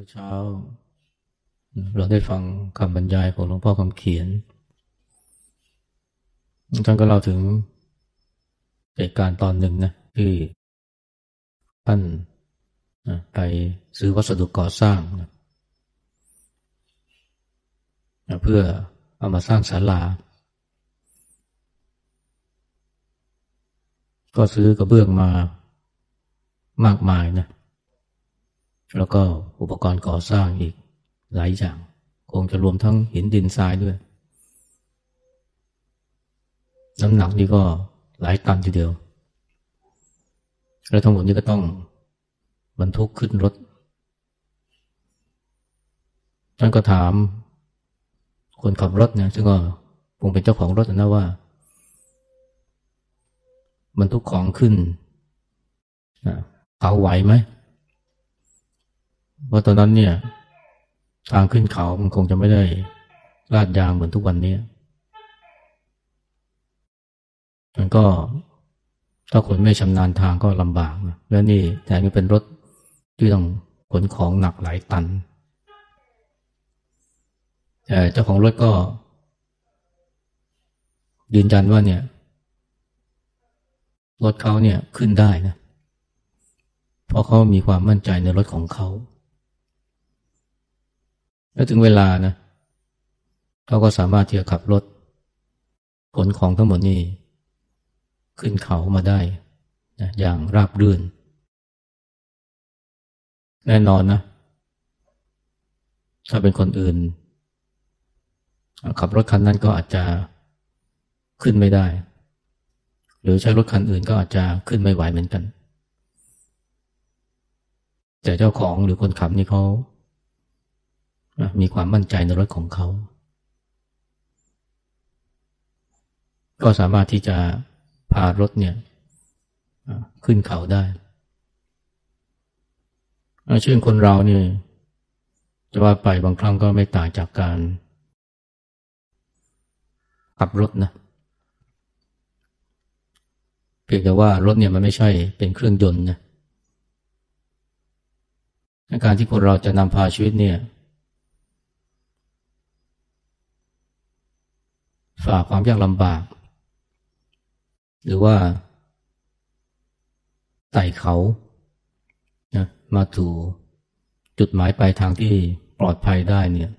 มื่อเช้า เราได้ฟังคำบรรยายของหลวงพ่อคำเขียน ท่านก็เล่าถึงเหตุการณ์ตอนหนึ่งนะที่ท่านไปซื้อวัสดุก่อสร้างนะเพื่อเอามาสร้างศาลา ก็ซื้อกระเบื้องมามากมายนะ แล้วก็อุปกรณ์ก่อสร้างอีกหลายอย่าง คงจะรวมทั้งหินดินทรายด้วย น้ำหนักนี่ก็หลายตันทีเดียว แล้วทั้งหมดนี้ก็ต้องบรรทุกขึ้นรถ ท่านก็ถามคนขับรถนะซึ่งก็คงเป็นเจ้าของรถนะว่าบรรทุกของขึ้นเขาไหวไหม เพราตอนนั้นเนี่ย ทางขึ้นเขามันคงจะไม่ได้ลาดยางเหมือนทุกวันนี้มันก็ถ้าคนไม่ชำนาญทางก็ลำบากนะแล้วนี่แต่นี่เป็นรถที่ต้องขนของหนักหลายตันแต่เจ้าของรถก็ ยืนยันว่าเนี่ย รถเขาเนี่ยขึ้นได้นะ เพราะเขามีความมั่นใจในรถของเขา แล้วถึงเวลานะเขาก็สามารถที่จะขับรถขนของทั้งหมดนี้ ขึ้นเขามาได้นะอย่างราบรื่น แน่นอนนะ ถ้าเป็นคนอื่น ขับรถคันนั้นก็อาจจะขึ้นไม่ได้ หรือใช้รถคันอื่นก็อาจจะขึ้นไม่ไหวเหมือนกัน แต่เจ้าของหรือคนขับนี่เขา มีความมั่นใจในรถของเขา ก็สามารถที่จะพารถเนี่ยขึ้นเขาได้เช่นคนเราเนี่ยจะว่าไปบางครั้งก็ไม่ต่างจากการขับรถนะเพียงแต่ว่ารถเนี่ยมันไม่ใช่เป็นเครื่องยนต์นะการที่คนเราจะนำพาชีวิตเนี่ย ฝ่าความยากลำบาก หรือว่าไต่เขานะมาถูจุดหมายปลายทางที่ปลอดภัยได้เนี่ย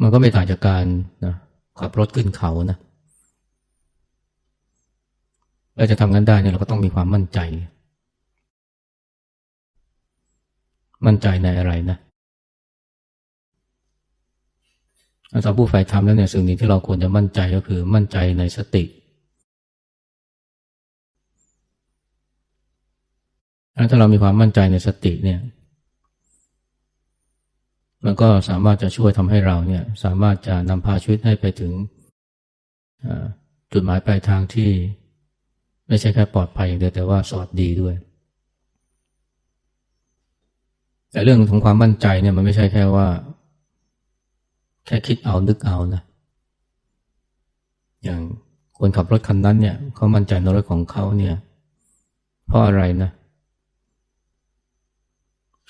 มันก็ไม่ต่างจากการนะขับรถขึ้นเขานะเราจะทำงั้นได้เนี่ยเราก็ต้องมีความมั่นใจ มั่นใจในอะไรนะ ถ้าผู้ฝ่ายธรรมแล้วเนี่ยสิ่งหนี้ที่เราควรจะมั่นใจก็คือมั่นใจในสติถ้าเรามีความมั่นใจในสติเนี่ย มันก็สามารถจะช่วยทำให้เราเนี่ย สามารถจะนำพาชีวิตให้ไปถึงจุดหมายปลายทางที่ไม่ใช่แค่ปลอดภัยอย่างเดียวแต่ว่าสอดดีด้วย แต่เรื่องของความมั่นใจเนี่ยมันไม่ใช่แค่ว่า แค่คิดเอานึกเอานะ อย่างคนขับรถคันนั้นเนี่ยเขามั่นใจในรถของเขาเนี่ย เพราะอะไรนะ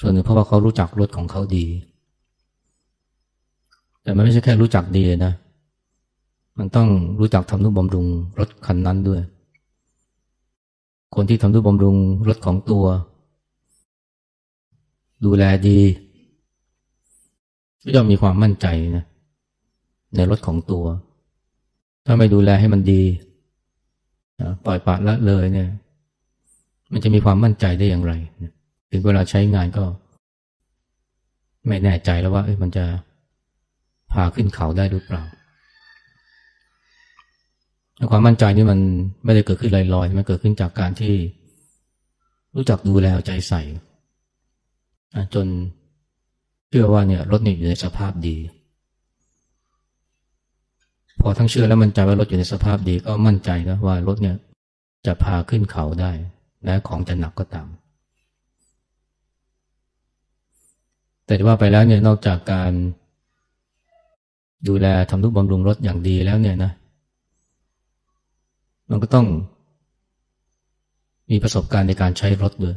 ส่วนหนึ่งเพราะว่าเขารู้จักรถของเขาดี แต่มันไม่ใช่แค่รู้จักดีนะ มันต้องรู้จักทำนุบำรุงรถคันนั้นด้วย คนที่ทำนุบำรุงรถของตัว ดูแลดี ก็ย่อมมีความมั่นใจนะในรถของตัว ถ้าไม่ดูแลให้มันดีปล่อยปละละเลยเนี่ย มันจะมีความมั่นใจได้อย่างไรถึงเวลาใช้งานก็ ไม่แน่ใจแล้วว่ามันจะพาขึ้นเขาได้หรือเปล่าความมั่นใจนี่มันไม่ได้เกิดขึ้นลอยๆ มันเกิดขึ้นจากการที่รู้จักดูแลใจใส่จน ชื่อว่าเนี่ยรถนี่อยู่ในสภาพดี พอทั้งเชื่อแล้วมั่นใจว่ารถอยู่ในสภาพดีก็มั่นใจนะว่ารถเนี่ยจะพาขึ้นเขาได้ และของจะหนักก็ตามแต่ว่าไปแล้วเนี่ยนอกจากการ ดูแลทำทุกบำรุงรถอย่างดีแล้วเนี่ยนะ มันก็ต้อง มีประสบการณ์ในการใช้รถด้วย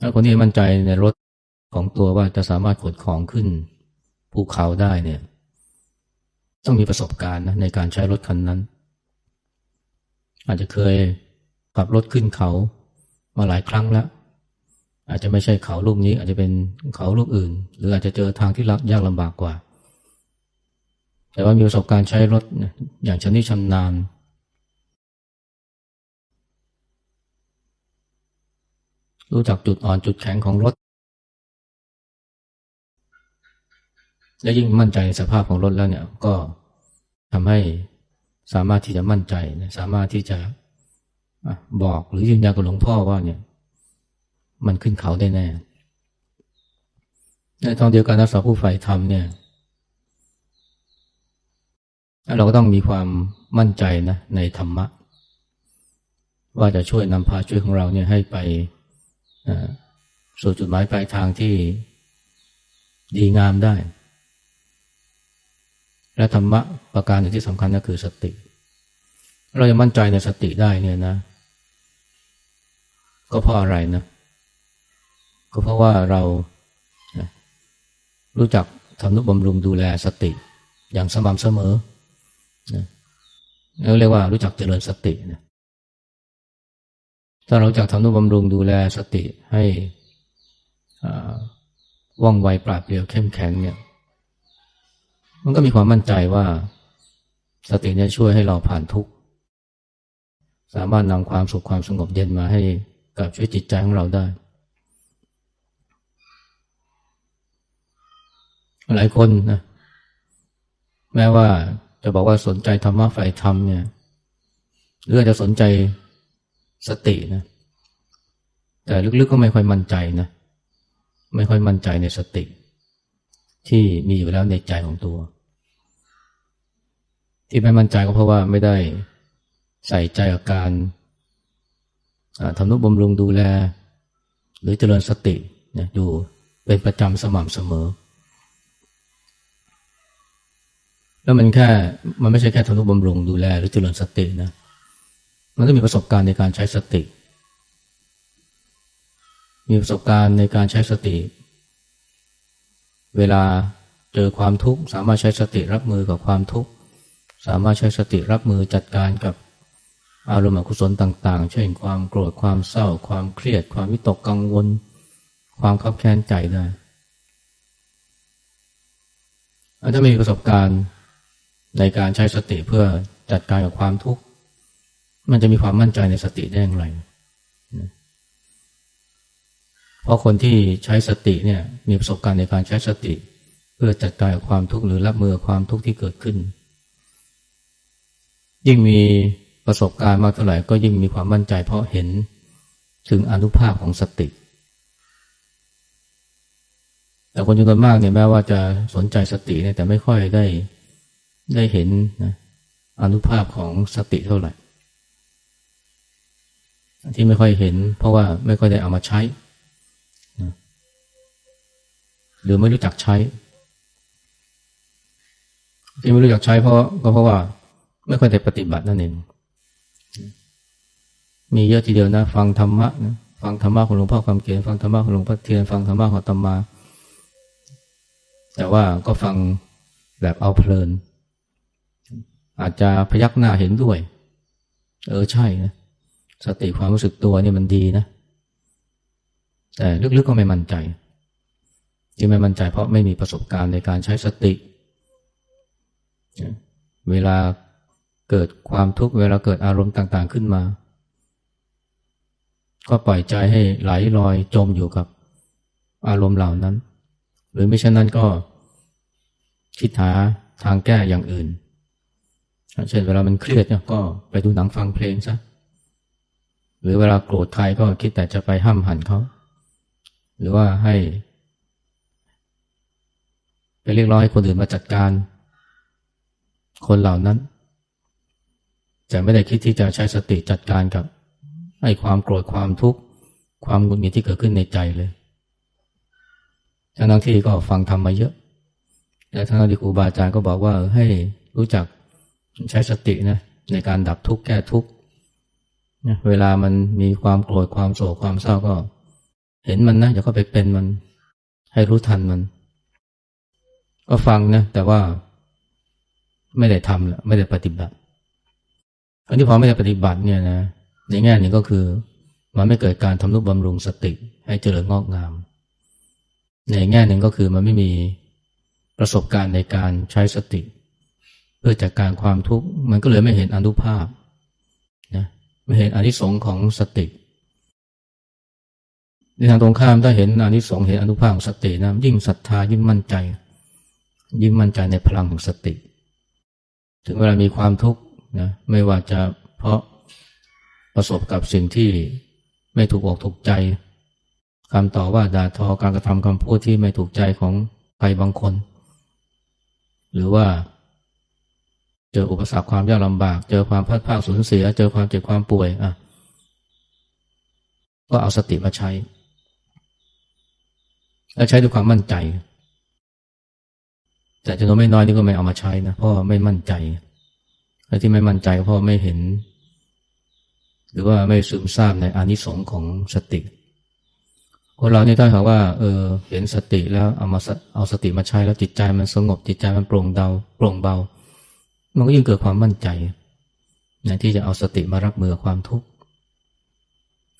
ถ้าคนที่มั่นใจในรถ ของตัวว่าจะสามารถขนของขึ้นภูเขาได้เนี่ย ต้องมีประสบการณ์นะในการใช้รถคันนั้น อาจจะเคยขับรถขึ้นเขามาหลายครั้งแล้วอาจจะไม่ใช่เขาลูกนี้ อาจจะเป็นเขาลูกอื่น หรืออาจจะเจอทางที่ยากลำบากกว่า แต่ว่ามีประสบการณ์ใช้รถอย่างชำนิชำนาญรู้จักจุดอ่อนจุดแข็งของรถ และยิ่งมั่นใจในสภาพของรถแล้วเนี่ย ก็ทำให้สามารถที่จะมั่นใจสามารถที่จะบอกหรือยืนยันกับหลวงพ่อว่าเนี่ย มันขึ้นเขาได้แน่ในทางเดียวกันนักสาวผู้ใฝ่ธรรมเนี่ย เราก็ต้องมีความมั่นใจนะในธรรมะ ว่าจะช่วยนำพาช่วยของเราเนี่ยให้ไปสู่จุดหมายปลายทางที่ดีงามได้ และธรรมะประการหนึ่งที่สำคัญก็คือสติ เราจะมั่นใจในสติได้เนี่ยนะ ก็เพราะอะไรนะ ก็เพราะว่าเรารู้จักทำนุบำรุงดูแลสติ อย่างสม่ำเสมอนะเรียกว่ารู้จักเจริญสตินะถ้าเราจากทำนุบำรุงดูแลสติให้ว่องไวปราดเปรียวเข้มแข็งเนี่ย มันก็มีความมั่นใจว่า สติเนี่ยช่วยให้เราผ่านทุกข์สามารถนำความสุขความสงบเย็นมาให้กับช่วยจิตใจของเราได้ หลายคนนะแม้ว่าจะบอกว่าสนใจธรรมะฝ่ายธรรมเนี่ยหรือจะสนใจสตินะ แต่ลึกๆก็ไม่ค่อยมั่นใจนะ ไม่ค่อยมั่นใจในสติ ที่มีอยู่แล้วในใจของตัว ที่ไม่มั่นใจก็เพราะว่าไม่ได้ใส่ใจอาการทำนุบำรุงดูแล หรือเจริญสติอยู่เป็นประจำสม่ำเสมอ แล้วมันแค่มันไม่ใช่แค่ทำนุบำรุงดูแล หรือเจริญสตินะมันต้องมีประสบการณ์ในการใช้สติ มีประสบการณ์ในการใช้สติ เวลาเจอความทุกข์สามารถใช้สติรับมือกับความทุกข์ สามารถใช้สติรับมือจัดการกับอารมณ์อกุศลต่าง ๆ เช่นความโกรธความเศร้า ความเครียด ความวิตกกังวล ความขับแค้นใจได้ถ้ามีประสบการณ์ในการใช้สติเพื่อจัดการกับความทุกข์ มันจะมีความมั่นใจในสติได้อย่างไร เพราะคนที่ใช้สติเนี่ยมีประสบการณ์ในการใช้สติ เพื่อจัดการกับความทุกข์หรือรับมือความทุกข์ที่เกิดขึ้น ยิ่งมีประสบการณ์มากเท่าไหร่ก็ยิ่งมีความมั่นใจเพราะเห็นถึงอนุภาพของสติ แต่คนจำนวนมากเนี่ยแม้ว่าจะสนใจสติเนี่ยแต่ไม่ค่อยได้ได้เห็นนะอนุภาพของสติเท่าไหร่ ที่ไม่ค่อยเห็น เพราะว่าไม่ค่อยได้เอามาใช้หรือไม่รู้จักใช้ ที่ไม่รู้จักใช้เพราะก็เพราะว่า ไม่ค่อยได้ปฏิบัตินั่นเองมีเยอะทีเดียวนะ ฟังธรรมะนะฟังธรรมะของหลวงพ่อคำเขียนฟังธรรมะของหลวงพ่อเทียนฟังธรรมะของตมา แต่ว่าก็ฟังแบบเอาเพลิน อาจจะพยักหน้าเห็นด้วย เออใช่นะสติความรู้สึกตัวนี่มันดีนะ แต่ลึกๆก็ไม่มั่นใจที่ไม่มั่นใจเพราะไม่มีประสบการณ์ในการใช้สติ เวลา เกิดความทุกข์เวลาเกิดอารมณ์ต่างๆขึ้นมา ก็ปล่อยใจให้ไหลลอยจมอยู่กับอารมณ์เหล่านั้น หรือไม่เช่นนั้นก็คิดหาทางแก้อย่างอื่น เช่นเวลามันเครียดเนี่ยก็ไปดูหนังฟังเพลงซะ หรือเวลาโกรธใครก็คิดแต่จะไปห้ามหันเขา หรือว่าให้ ไปเรียกร้องให้คนอื่นมาจัดการ คนเหล่านั้น แต่ไม่ได้คิดที่จะใช้สติจัดการกับให้ความโกรธความทุกข์ความหงุดหงิดที่เกิดขึ้นในใจเลยทั้งที่ก็ฟังธรรมมาเยอะแต่ทั้งที่ครูบาอาจารย์ก็บอกว่าให้รู้จักใช้สตินะในการดับทุกข์แก้ทุกข์เวลามันมีความโกรธความโศกความเศร้าก็ เห็นมันนะอย่าเข้าไปเป็นมัน ให้รู้ทันมัน ก็ฟังนะแต่ว่าไม่ได้ทำละไม่ได้ปฏิบัติ อันที่พอไม่ได้ปฏิบัติเนี่ยนะในแง่หนึ่งก็คือ มันไม่เกิดการทำนุบำรุงสติให้เจริญงอกงาม ในแง่หนึ่งก็คือมันไม่มีประสบการณ์ในการใช้สติ เพื่อจัดการความทุกข์มันก็เลยไม่เห็นอนุภาพนะไม่เห็นอนิสงค์ของสติในทางตรงข้ามถ้าเห็นอนิสงส์เห็นอนุภาพของสตินะยิ่งศรัทธายิ่งมั่นใจ ยิ่งมั่นใจในพลังของสติ ถึงเวลามีความทุกข์ นะไม่ว่าจะเพราะประสบกับสิ่งที่ไม่ถูกอกถูกใจคำต่อว่าด่าทอการกระทำคำพูดที่ไม่ถูกใจของใครบางคน หรือว่าเจออุปสรรคความยากลำบาก เจอความพัดพาสูญเสีย เจอความเจ็บความป่วยอะก็เอาสติมาใช้ แล้วใช้ด้วยความมั่นใจ แต่จำนวนไม่น้อยนี่ก็ไม่เอามาใช้นะเพราะไม่มั่นใจ แล้ที่ไม่มั่นใจเพราะไม่เห็น หรือว่าไม่ซึมซาบในอานิสงส์ของสติคนเราเนี่ยถ้าหากว่าเออเห็นสติแล้วเอามาเอาสติมาใช้แล้วจิตใจมันสงบจิตใจมันโปร่งเดาโปร่งเบา มันก็ยิ่งเกิดความมั่นใจนะที่จะเอาสติมารับมือความทุกข์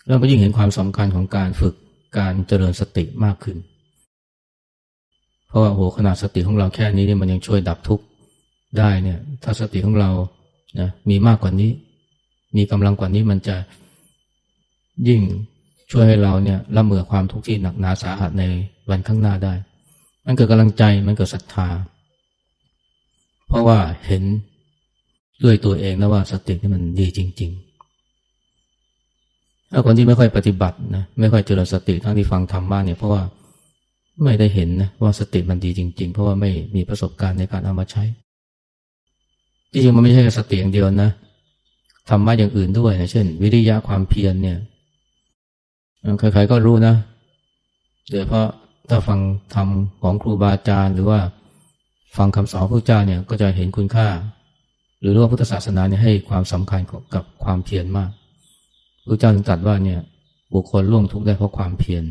แล้วก็ยิ่งเห็นความสำคัญของการฝึกการเจริญสติมากขึ้น เพราะว่าโหขนาดสติของเราแค่นี้เนี่ยมันยังช่วยดับทุกข์ได้เนี่ย ถ้าสติของเรา นะมีมากกว่านี้ มีกำลังกว่านี้มันจะยิ่งช่วยให้เราเนี่ยละเมือความทุกข์ที่หนักหนาสาหัสในวันข้างหน้าได้ มันเกิดกำลังใจมันเกิดศรัทธา เพราะว่าเห็นด้วยตัวเองนะว่าสตินี่มันดีจริง ๆ ถ้าคนที่ไม่ค่อยปฏิบัตินะไม่ค่อยเจริญสติทั้งที่ฟังธรรมบ้างเนี่ยเพราะว่าไม่ได้เห็นนะว่าสติมันดีจริง ๆ เพราะว่าไม่มีประสบการณ์ในการเอามาใช้ ที่จริงมันไม่ใช่สติอย่างเดียวนะธรรมะอย่างอื่นด้วยนะเช่น วิริยะความเพียรเนี่ยใครๆก็รู้นะโดยเพราะถ้าฟังธรรมของครูบาอาจารย์ หรือว่าฟังคำสอนพระเจ้าเนี่ยก็จะเห็นคุณค่า หรือว่าพุทธศาสนาเนี่ยให้ความสำคัญกับความเพียรมากพระเจ้าถึงตรัสว่าเนี่ย บุคคลล่วงทุกข์ได้เพราะความเพียร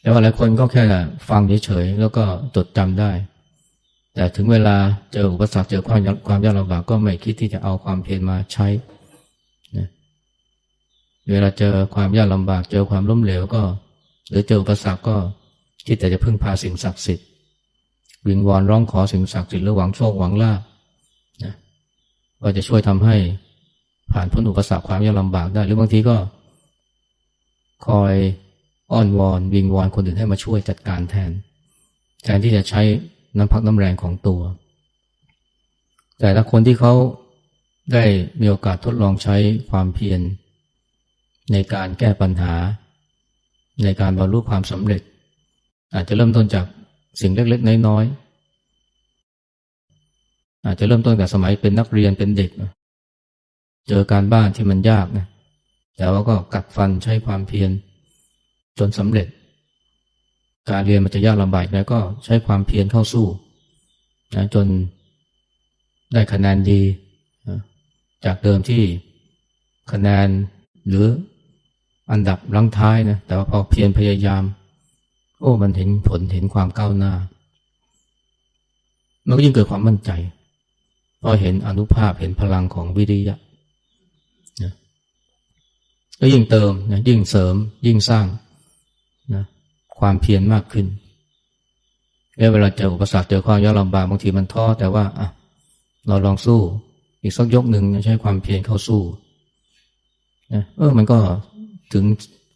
แต่ว่าหลายคนก็แค่ฟังเฉยๆแล้วก็จดจำได้ แต่ถึงเวลาเจออุปสรรคเจอความความยากลำบากก็ไม่คิดที่จะเอาความเพียรมาใช้เวลาเจอความยากลำบาก เจอความล้มเหลวก็ หรือเจออุปสรรคก็คิดแต่จะพึ่งพาสิ่งศักดิ์สิทธิ์วิงวอนร้องขอสิ่งศักดิ์สิทธิ์หรือหวังโชคหวังลาภนะว่าจะช่วยทำให้ผ่านพ้นอุปสรรคความยากลำบากได้ หรือบางทีก็ คอยอ้อนวอนวิงวอนคนอื่นให้มาช่วยจัดการแทน แทนที่จะใช้ น้ำพักน้ำแรงของตัว แต่ถ้าคนที่เขาได้มีโอกาสทดลองใช้ความเพียรในการแก้ปัญหา ในการบรรลุความสำเร็จ อาจจะเริ่มต้นจากสิ่งเล็กๆ น้อยๆอาจจะเริ่มต้นจากสมัยเป็นนักเรียนเป็นเด็ก เจอการบ้านที่มันยากนะแต่ว่าก็กัดฟันใช้ความเพียรจนสำเร็จ การเรียนมันจะยากลำบากแล้วก็ใช้ความเพียรเข้าสู้นะจนได้คะแนนดีจากเดิมที่คะแนนหรืออันดับลังท้ายนะแต่ว่าพอเพียรพยายาม โอ้มันเห็นผลเห็นความก้าวหน้า มันก็ยิ่งเกิดความมั่นใจพอเห็นอนุภาพเห็นพลังของวิริยะนะก็ยิ่งเติมนะยิ่งเสริมยิ่งสร้างนะ ความเพียรมากขึ้นแล้วเวลาเจออุปสรรคเจอความยากลำบากบางทีมันท้อแต่ว่าอะเราลองสู้ อีกสักยกหนึ่งใช้ความเพียรเข้าสู้นะเออมันก็ถึง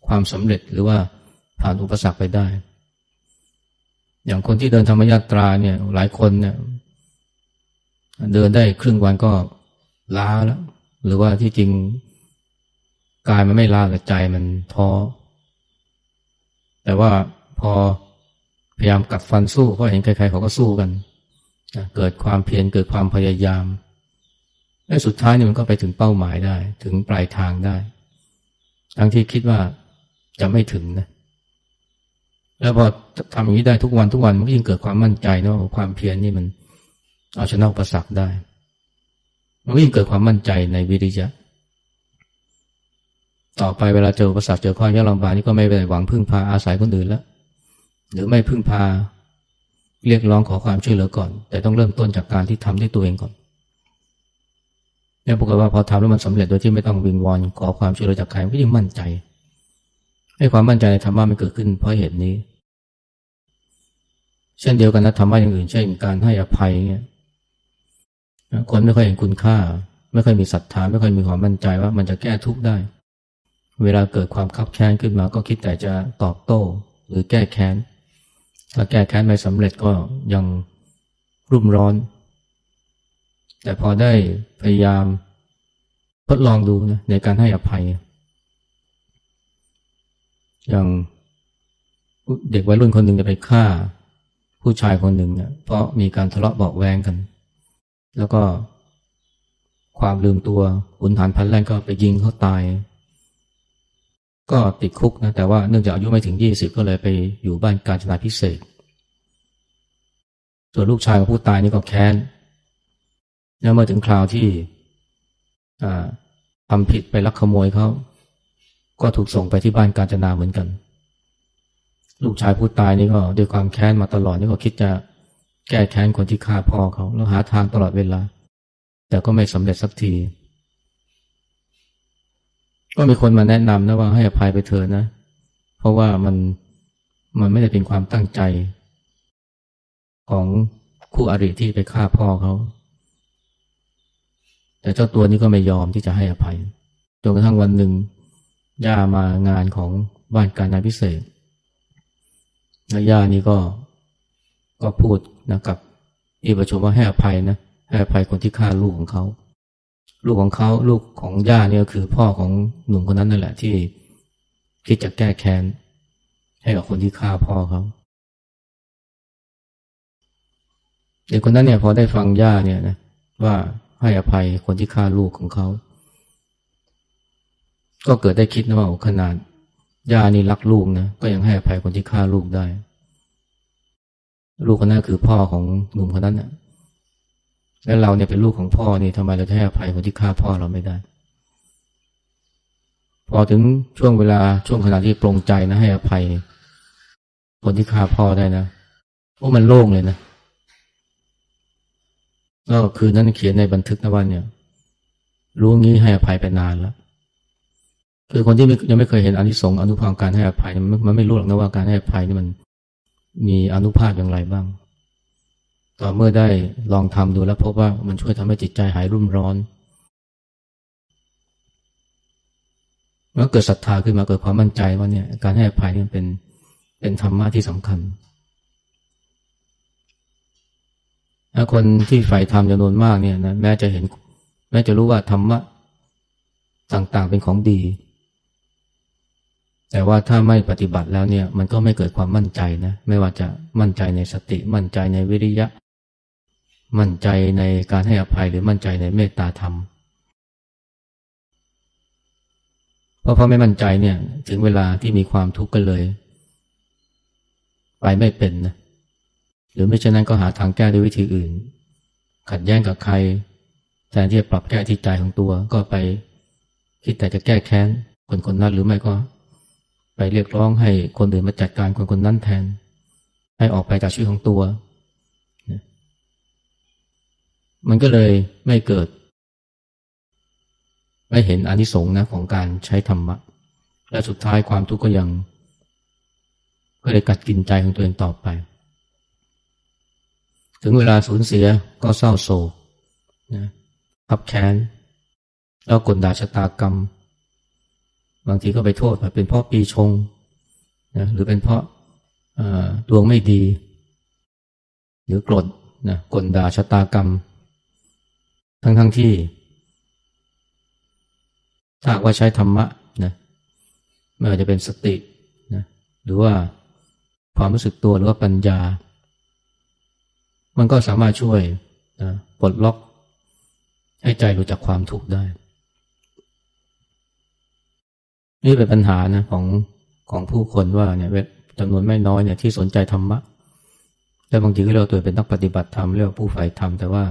ความสำเร็จหรือว่าผ่านอุปสรรคไปได้ อย่างคนที่เดินธรรมยาตราเนี่ย หลายคนเนี่ย เดินได้ครึ่งวันก็ล้าแล้ว หรือว่าที่จริงกายมันไม่ล้าแต่ใจมันท้อ แต่ว่าพอพยายามกัดฟันสู้เพราะเห็นใครๆเขาก็สู้กันเกิดความเพียรเกิดความพยายามและสุดท้ายนี่มันก็ไปถึงเป้าหมายได้ ถึงปลายทางได้ ทั้งที่คิดว่าจะไม่ถึงนะแล้วพอทำอย่างนี้ได้ทุกวันทุกวันมันก็ยิ่งเกิดความมั่นใจนะว่าความเพียรนี่มันเอาชนะอุปสรรคได้ มันก็ยิ่งเกิดความมั่นใจในวิริยะ ต่อไปเวลาเจออุปสรรคเจอความยากลำบากนี่ก็ไม่ไปหวังพึ่งพาอาศัยคนอื่นแล้ว หรือไม่พึ่งพาเรียกร้องขอความช่วยเหลือก่อน แต่ต้องเริ่มต้นจากการที่ทำด้วยตัวเองก่อนเนี่ยปรากฏว่าพอทำแล้วมันสำเร็จโดยที่ไม่ต้องวิงวอนขอความช่วยเหลือจากใครก็ยิ่งมั่นใจให้ความมั่นใจในธรรมะมันเกิดขึ้นเพราะเหตุนี้ เช่นเดียวกันนะธรรมะอย่างอื่นเช่นการให้อภัยเนี่ยคนไม่ค่อยเห็นคุณค่า ไม่ค่อยมีศรัทธาไม่ค่อยมีความมั่นใจว่ามันจะแก้ทุกข์ได้ เวลาเกิดความคับแค้นขึ้นมาก็คิดแต่จะตอบโต้ หรือแก้แค้น ถ้าแก้แค้นไม่สำเร็จก็ยังรุ่มร้อน แต่พอได้พยายามทดลองดูนะในการให้อภัย อย่างเด็กวัยรุ่นคนหนึ่งจะไปฆ่า ผู้ชายคนหนึ่งเนี่ยเพราะมีการทะเลาะเบาแวงกัน แล้วก็ความลืมตัวขุนฐานพันแรงก็ไปยิงเขาตาย ก็ติดคุกนะแต่ว่าเนื่องจากอายุไม่ถึงยี่สิบก็เลยไปอยู่บ้านการจนาพิเศษ ส่วนลูกชายของผู้ตายนี่ก็แค้นแล้วเมื่อถึงคราวที่ทำผิดไปลักขโมยเขาก็ถูกส่งไปที่บ้านกาญจนาเหมือนกัน ลูกชายผู้ตายนี่ก็ด้วยความแค้นมาตลอดนี่ก็คิดจะแก้แค้นคนที่ฆ่าพ่อเขาแล้วหาทางตลอดเวลา แต่ก็ไม่สำเร็จสักที ก็มีคนมาแนะนำนะว่าให้อภัยไปเถอะนะ เพราะว่ามันมันไม่ได้เป็นความตั้งใจ ของคู่อริที่ไปฆ่าพ่อเขาแต่เจ้าตัวนี้ก็ไม่ยอมที่จะให้อภัยจนกระทั่งวันหนึ่งย่ามางานของบ้านการนายพิเศษแล้วย่านี่ก็ก็พูดนะกับอีประชุมว่าให้อภัยนะให้อภัยคนที่ฆ่าลูกของเขา ลูกของเขาลูกของย่าเนี่ยคือพ่อของหนุ่มคนนั้นนั่นแหละที่คิดจะแก้แค้นให้กับคนที่ฆ่าพ่อเขาเด็กคนนั้นเนี่ยพอได้ฟังย่าเนี่ยนะว่าให้อภัยคนที่ฆ่าลูกของเขา ก็เกิดได้คิดนะว่าขนาดย่านี่รักลูกนะก็ยังให้อภัยคนที่ฆ่าลูกได้ ลูกคนนั้นคือพ่อของหนุ่มคนนั้นนะ แล้วเราเนี่ยเป็นลูกของพ่อนี่ทำไมเราจะให้อภัยคนที่ฆ่าพ่อเราไม่ได้ พอถึงช่วงเวลาช่วงขณะที่ปรงใจนะให้อภัย คนที่ฆ่าพ่อได้นะโอ้มันโล่งเลยนะก็คืนนั้นเขียนในบันทึกนะว่าเนี่ย รู้งี้ให้อภัยไปนานแล้วคือคนที่ยังไม่เคยเห็นอนิสงส์อนุภาพการให้อภัยมันไม่รู้หรอกนะว่าการให้อภัยนี่มัน มีอนุภาพอย่างไรบ้าง เมื่อได้ลองทำดูแล้วพบว่ามันช่วยทำให้จิตใจหายรุ่มร้อนเมื่อเกิดศรัทธาขึ้นมาเกิดความมั่นใจว่าเนี่ยการให้อภัยนี่เป็นเป็นธรรมะที่สำคัญคนที่ฝ่ายธรรมจำนวนมากเนี่ยนะแม้จะเห็น แม้จะรู้ว่าธรรมะต่างๆเป็นของดี แต่ว่าถ้าไม่ปฏิบัติแล้วเนี่ย มันก็ไม่เกิดความมั่นใจนะ ไม่ว่าจะมั่นใจในสติ มั่นใจในวิริยะ มั่นใจในการให้อภัยหรือมั่นใจในเมตตาธรรม เพราะพราไม่มั่นใจเนี่ย ถึงเวลาที่มีความทุกข์กันเลย ไปไม่เป็นนะหรือไม่เช่นนั้นก็หาทางแก้ด้วยวิธีอื่น ขัดแย้งกับใคร แทนที่จะปรับแก้ที่ใจของตัวก็ไปคิดแต่จะแก้แค้นคนคนนั้นหรือไม่ก็ ไปเรียกร้องให้คนอื่นมาจัดการคนคนนั้นแทน ให้ออกไปจากชีวิตของตัว มันก็เลยไม่เกิด ไม่เห็นอนิสงส์นะของการใช้ธรรมะ และสุดท้ายความทุกข์ก็ยัง ก็เลยกัดกินใจของตัวเองต่อไป ถึงเวลาสูญเสียก็เศร้าโศกนะขับแค้นแล้วกดด่าชะตากรรม บางทีก็ไปโทษว่าเป็นเพราะปีชงนะหรือเป็นเพราะดวงไม่ดี หรือกรดนะกดด่าชะตากรรม ทั้งทั้งที่ถ้าว่าใช้ธรรมะนะไม่ว่าจะเป็นสตินะหรือว่าความรู้สึกตัวหรือว่าปัญญา มันก็สามารถช่วยนะปลดล็อก ให้ใจรู้จักความทุกข์ได้ นี่เป็นปัญหานะของของผู้คนว่าเนี่ยจำนวนไม่น้อยเนี่ยที่สนใจธรรมะ แล้วบางทีก็เรียกตัวเป็นนักปฏิบัติธรรมเรียกผู้ใฝ่ธรรมแต่ว่า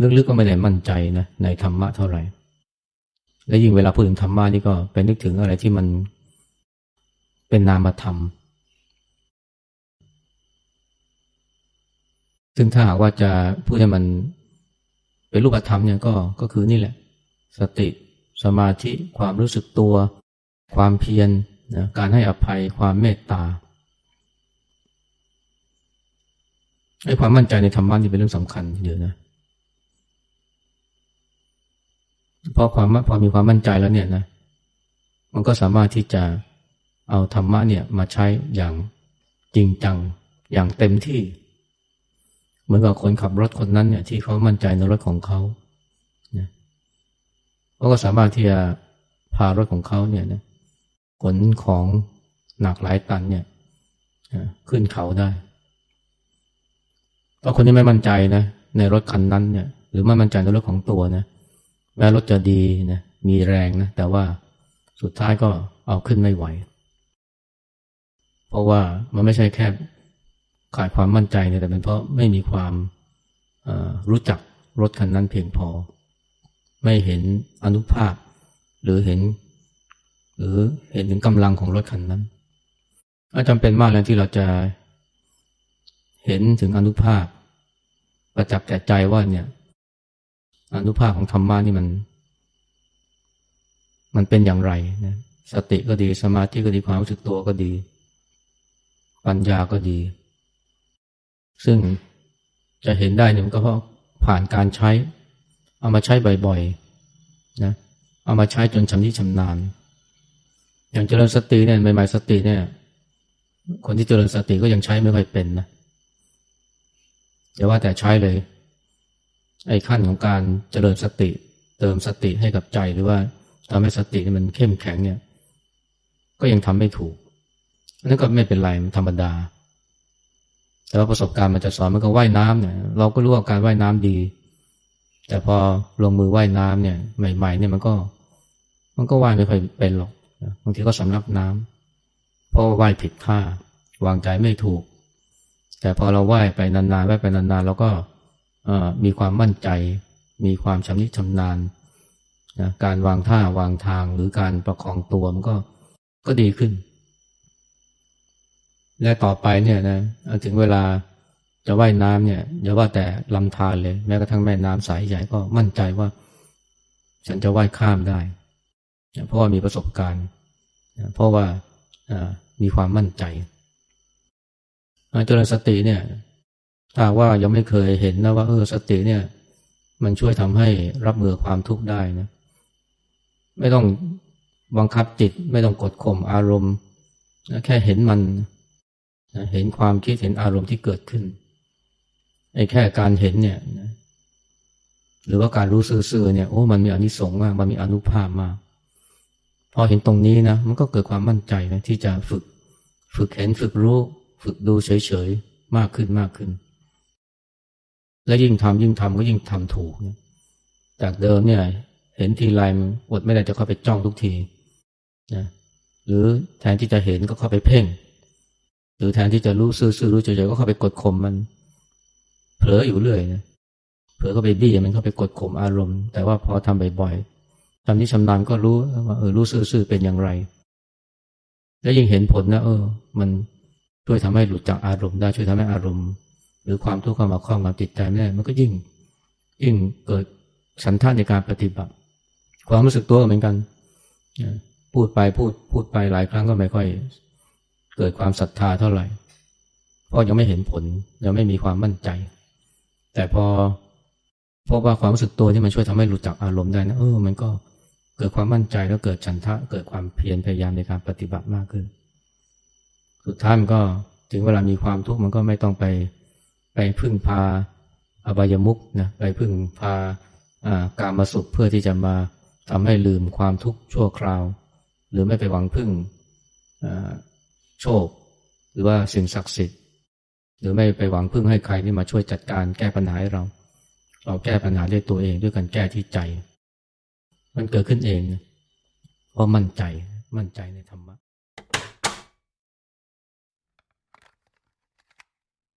ลึกๆก็ไม่ได้มั่นใจนะในธรรมะเท่าไหร่ และยิ่งเวลาพูดถึงธรรมะนี่ก็ไปนึกถึงอะไรที่มันเป็นนามธรรม ซึ่งถ้าหากว่าจะพูดให้มันเป็นรูปธรรมเนี่ยก็ก็คือนี่แหละ สติสมาธิความรู้สึกตัว ความเพียรนะการให้อภัยความเมตตาไอ้ความมั่นใจในธรรมะนี่เป็นเรื่องสำคัญเยอนะ เพราะความพอมีความมั่นใจแล้วเนี่ยนะ มันก็สามารถที่จะเอาธรรมะเนี่ยมาใช้อย่างจริงจัง อย่างเต็มที่ เหมือนกับคนขับรถคนนั้นเนี่ยที่เขามั่นใจในรถของเขาเนี่ยเขาก็สามารถที่จะพารถของเขาเนี่ยนะขนของหนักหลายตันเนี่ยขึ้นเขาได้ถ้าคนที่ไม่มั่นใจนะในรถคันนั้นเนี่ย หรือไม่มั่นใจในรถของตัวนะ แม้รถจะดีนะมีแรงนะแต่ว่าสุดท้ายก็เอาขึ้นไม่ไหว เพราะว่ามันไม่ใช่แค่ขาดความมั่นใจเนี่ยแต่เป็นเพราะไม่มีความรู้จักรถคันนั้นเพียงพอ ไม่เห็นอนุภาพ หรือเห็น หรือเห็นถึงกำลังของรถคันนั้นจำเป็นมากเลยที่เราจะเห็นถึงอนุภาพ ประจักษ์แก่ใจว่าเนี่ย อนุภาพของธรรมะนี่มัน มันเป็นอย่างไรนะสติก็ดีสมาธิก็ดีความรู้สึกตัวก็ดี ปัญญาก็ดี ซึ่งจะเห็นได้เนี่ยก็เพราะผ่านการใช้ เอามาใช้บ่อยๆนะเอามาใช้จนชำนิชำนาญ อย่างเจริญสติเนี่ยใหม่ๆสติเนี่ย คนที่เจริญสติก็ยังใช้ไม่ค่อยเป็นนะอย่าว่าแต่ใช้เลย ไอ้ขั้นของการเจริญสติ เติมสติให้กับใจหรือว่าทำให้สติมันเข้มแข็งเนี่ย ก็ยังทำไม่ถูกนั่นก็ไม่เป็นไรมันธรรมดา แต่ว่าประสบการณ์มันจะสอนมันก็ว่ายน้ำเนี่ย เราก็รู้ว่าการว่ายน้ำดี แต่พอลงมือว่ายน้ำเนี่ย ใหม่ ๆ เนี่ยมันก็ มันก็ว่ายไม่ค่อยเป็นหรอกบางทีก็สำลักน้ำเพราะว่าว่ายผิดท่าวางใจไม่ถูก แต่พอเราว่ายไปนานๆว่ายไปนานๆเราก็ มีความมั่นใจ มีความชำนิชำนาญนะการวางท่าวางทางหรือการประคองตัวมันก็ก็ดีขึ้น และต่อไปเนี่ยนะถึงเวลาจะว่ายน้ำเนี่ยอย่าว่าแต่ลำธารเลย แม้กระทั่งแม่น้ำสายใหญ่ก็มั่นใจว่า ฉันจะว่ายข้ามได้ เพราะว่ามีประสบการณ์ เพราะว่ามีความมั่นใจเจริญสติเนี่ย ถ้าว่ายังไม่เคยเห็นนะว่าเออสติเนี่ย มันช่วยทำให้รับมือความทุกข์ได้นะไม่ต้องบังคับจิต ไม่ต้องกดข่มอารมณ์แค่เห็นมันเห็นความคิดเห็นอารมณ์ที่เกิดขึ้นไอ้แค่การเห็นเนี่ยหรือว่าการรู้ซื่อๆเนี่ยโอ้มันมีอนิสงส์มากมันมีอนุภาพมากพอเห็นตรงนี้นะมันก็เกิดความมั่นใจนะที่จะฝึก ฝึกเห็นฝึกรู้ ฝึกดูเฉยๆมากขึ้นมากขึ้น และยิ่งทำยิ่งทำก็ยิ่งทำถูก จากเดิมเนี่ย เห็นทีไรมันอดไม่ได้จะเข้าไปจ้องทุกทีนะหรือแทนที่จะเห็นก็เข้าไปเพ่ง หรือแทนที่จะรู้ซื่อๆรู้เฉยๆก็เข้าไปกดข่มมัน เผลออยู่เรื่อยนะเผลอก็ไปบี้มันเข้าไปกดข่มอารมณ์ แต่ว่าพอทำบ่อยๆทำที่ชำนาญก็รู้ว่าเออรู้ซื่อๆเป็นอย่างไร และยิ่งเห็นผลนะเออ มันช่วยทำให้หลุดจากอารมณ์ได้ช่วยทำให้อารมณ์ หรือความทุกข์เข้ามาครอบงำจิตใจไม่ได้มันก็ยิ่งยิ่งเกิดสันทัดในการปฏิบัติ ความรู้สึกตัวเหมือนกันพูดไปพูดพูดไปหลายครั้งก็ไม่ค่อย เกิดความศรัทธาเท่าไหร่ เพราะยังไม่เห็นผลยังไม่มีความมั่นใจ แต่พอพบว่าความรู้สึกตัวที่มันช่วยทำให้รู้จักอารมณ์ได้นะเออมันก็เกิดความมั่นใจแล้วเกิดฉันทะ เกิดความเพียรพยายามในการปฏิบัติมากขึ้น สุดท้ายมันก็ถึงเวลามีความทุกข์มันก็ไม่ต้องไป ไปพึ่งพาอบายมุกนะไปพึ่งพาการมาสุขเพื่อที่จะมาทำให้ลืมความทุกข์ชั่วคราว หรือไม่ไปหวังพึ่งโชค หรือว่าสิ่งศักดิ์สิทธิ์ หรือไม่ไปหวังพึ่งให้ใครที่มาช่วยจัดการแก้ปัญหาให้เรา เราแก้ปัญหาด้วยตัวเองด้วยการแก้ที่ใจ มันเกิดขึ้นเองเพราะมั่นใจมั่นใจในธรรมะ